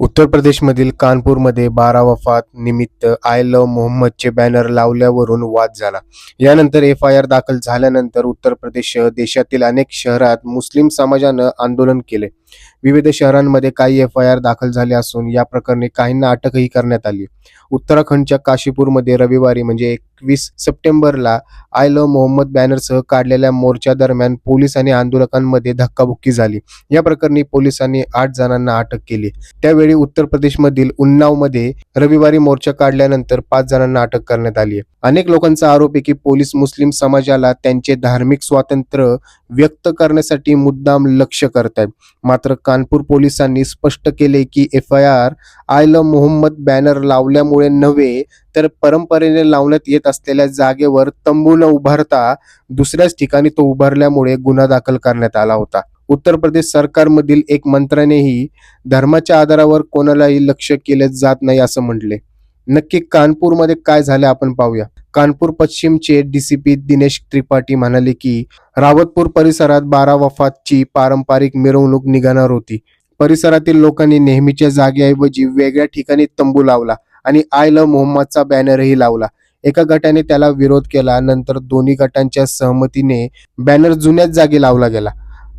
उत्तर प्रदेशमधील कानपूरमध्ये बारा वफात निमित्त आय लव्ह मोहम्मदचे बॅनर लावल्यावरून वाद झाला. यानंतर एफ आय आर दाखल झाल्यानंतर उत्तर प्रदेश देशातील अनेक शहरात मुस्लिम समाजानं आंदोलन केले. विविध शहरांमध्ये काही एफ आय आर दाखल झाले असून या प्रकरणी काहींना अटकही करण्यात आली. उत्तराखंडच्या काशीपूरमध्ये रविवारी म्हणजे एकवीस सप्टेंबरला आय लव्ह मोहम्मद बॅनरसह काढलेल्या मोर्चा दरम्यान पोलीस आणि आंदोलकांमध्ये धक्काबुक्की झाली. या प्रकरणी पोलिसांनी आठ जणांना अटक केली. त्यावेळी उत्तर प्रदेशमधील उन्नावमध्ये रविवारी मोर्चा काढल्यानंतर पाच जणांना अटक करण्यात आली. अनेक लोकांचा आरोप आहे की पोलीस मुस्लिम समाजाला त्यांचे धार्मिक स्वातंत्र्य व्यक्त करण्यासाठी मुद्दाम लक्ष करत आहेत मात्र कानपूर पोलिसांनी स्पष्ट केले की एफ आय आर आय ल मोहम्मद बॅनर लावल्यामुळे नव्हे तर परंपरेने लावण्यात येत असलेल्या जागेवर तंबू न उभारता दुसऱ्याच ठिकाणी तो उभारल्यामुळे गुन्हा दाखल करण्यात आला होता. उत्तर प्रदेश सरकारमधील एक मंत्र्यानेही धर्माच्या आधारावर कोणालाही लक्ष केले जात नाही असं म्हटले. नक्की कानपूरमध्ये काय झालं आपण पाहूया. Kanpur पश्चिमचे D C P Dinesh Tripathi म्हणाले की रावतपूर परिसरात बारा वफातची पारंपरिक मिरवणूक निघणार होती. परिसरातील लोकांनी नेहमीच्या जागेऐवजी वेगळ्या ठिकाणी तंबू लावला आणि आय लव्ह मोहम्मदचा बॅनरही लावला. एका गटाने त्याला विरोध केला नंतर दोन्ही गटांच्या सहमतीने बॅनर जुन्याच जागी लावला गेला.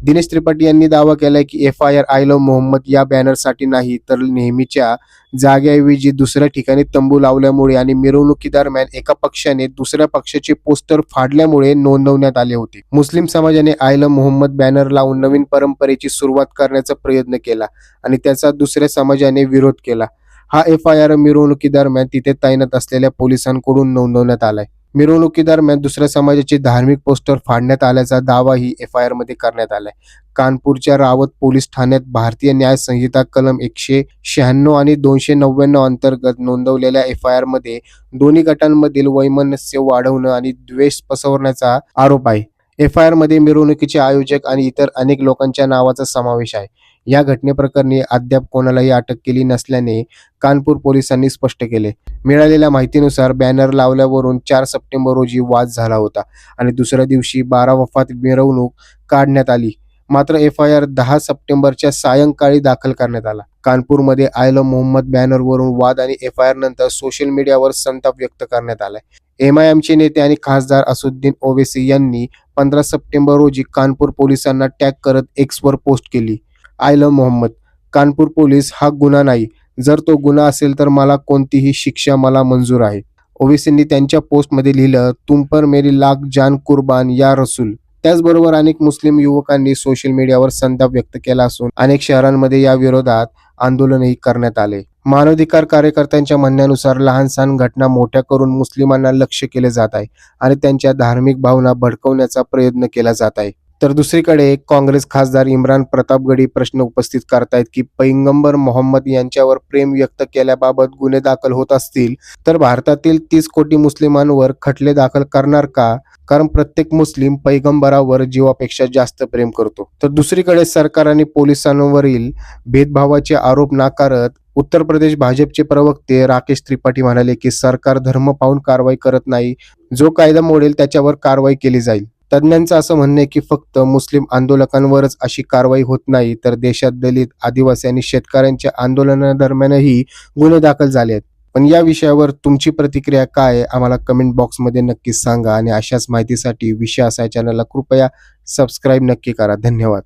दिनेश त्रिपाठी यांनी दावा केलाय की F I R I love Mohammad या बॅनरसाठी नाही तर नेहमीच्या जागेऐवजी दुसऱ्या ठिकाणी तंबू लावल्यामुळे आणि मिरवणुकीदरम्यान एका पक्षाने दुसऱ्या पक्षाचे पोस्टर फाडल्यामुळे नोंदवण्यात आले होते. मुस्लिम समाजाने आय लव्ह मोहम्मद बॅनर लावून नवीन परंपरेची सुरुवात करण्याचा प्रयत्न केला आणि त्याचा दुसऱ्या समाजाने विरोध केला. हा एफ आय आर मिरवणुकीदरम्यान तिथे तैनात असलेल्या पोलिसांकडून नोंदवण्यात आलाय. मिरवणुकीदरम्यान दुसऱ्या समाजाचे धार्मिक पोस्टर फाडण्यात आल्याचा दावाही एफ आय आरमध्ये करण्यात आलाय. कानपूरच्या रावत पोलीस ठाण्यात भारतीय न्याय संहिता कलम एकशे शहाण्णव आणि दोनशे नव्याण्णव अंतर्गत नोंदवलेल्या एफ आय आरमध्ये दोन्ही गटांमधील वैमनस्य वाढवणं आणि द्वेष पसरवण्याचा आरोप आहे. एफ आय आरमध्ये मिरवणुकीचे आयोजक आणि इतर अनेक लोकांच्या नावाचा समावेश आहे. या घटनेप्रकरणी अद्याप कोणालाही अटक केली नसल्याने कानपूर पोलिसांनी स्पष्ट केले. मिळालेल्या माहितीनुसार बॅनर लावल्यावरून चार सप्टेंबर रोजी वाद झाला होता आणि दुसऱ्या दिवशी बारा वफात मिरवणूक काढण्यात आली. मात्र एफ आय आर दहा सप्टेंबरच्या सायंकाळी दाखल करण्यात आला. कानपूरमध्ये आय लव्ह मोहम्मद बॅनरवरून वाद आणि एफ आय आर नंतर सोशल मीडियावर संताप व्यक्त करण्यात आलाय. एम आय एमचे नेते आणि खासदार असुद्दीन ओवेसी यांनी पंधरा सप्टेंबर रोजी कानपूर पोलिसांना टॅग करत एक्सवर पोस्ट केली. आय मोहम्मद. कानपूर पोलीस हा गुन्हा नाही. जर तो गुन्हा असेल तर मला कोणतीही शिक्षा मला मंजूर आहे. ओवेसींनी त्यांच्या पोस्टमध्ये लिहिलं तुम पर मेरी लाख जान कुर्बान या रसूल. त्याचबरोबर अनेक मुस्लिम युवकांनी सोशल मीडियावर संताप व्यक्त केला असून अनेक शहरांमध्ये या विरोधात आंदोलनही करण्यात आले. मानवाधिकार कार्यकर्त्यांच्या म्हणण्यानुसार लहान सहान घटना मोठ्या करून मुस्लिमांना लक्ष केले जात आहे आणि त्यांच्या धार्मिक भावना भडकवण्याचा प्रयत्न केला जात आहे. तर दुसरीकडे काँग्रेस खासदार इम्रान प्रतापगडी प्रश्न उपस्थित करतायत की पैंगंबर मोहम्मद यांच्यावर प्रेम व्यक्त केल्याबाबत गुन्हे दाखल होत असतील तर भारतातील तीस कोटी मुस्लिमांवर खटले दाखल करणार का? कारण प्रत्येक मुस्लिम पैगंबरावर जीवापेक्षा जास्त प्रेम करतो. तर दुसरीकडे सरकार आणि पोलिसांवरील भेदभावाचे आरोप नाकारत उत्तर प्रदेश भाजपचे प्रवक्ते राकेश त्रिपाठी म्हणाले की सरकार धर्म पाहून कारवाई करत नाही. जो कायदा मोडेल त्याच्यावर कारवाई केली जाईल. तज्ज्ञांचं असं म्हणणं आहे की फक्त मुस्लिम आंदोलकांवरच अशी कारवाई होत नाही तर देशात दलित आदिवासी आणि शेतकऱ्यांच्या आंदोलनादरम्यानही गुन्हे दाखल झाले आहेत. पण या विषयावर तुमची प्रतिक्रिया काय आहे? आम्हाला कमेंट बॉक्समध्ये नक्कीच सांगा आणि अशाच माहितीसाठी विषय असा चॅनलला कृपया सबस्क्राईब नक्की करा. धन्यवाद.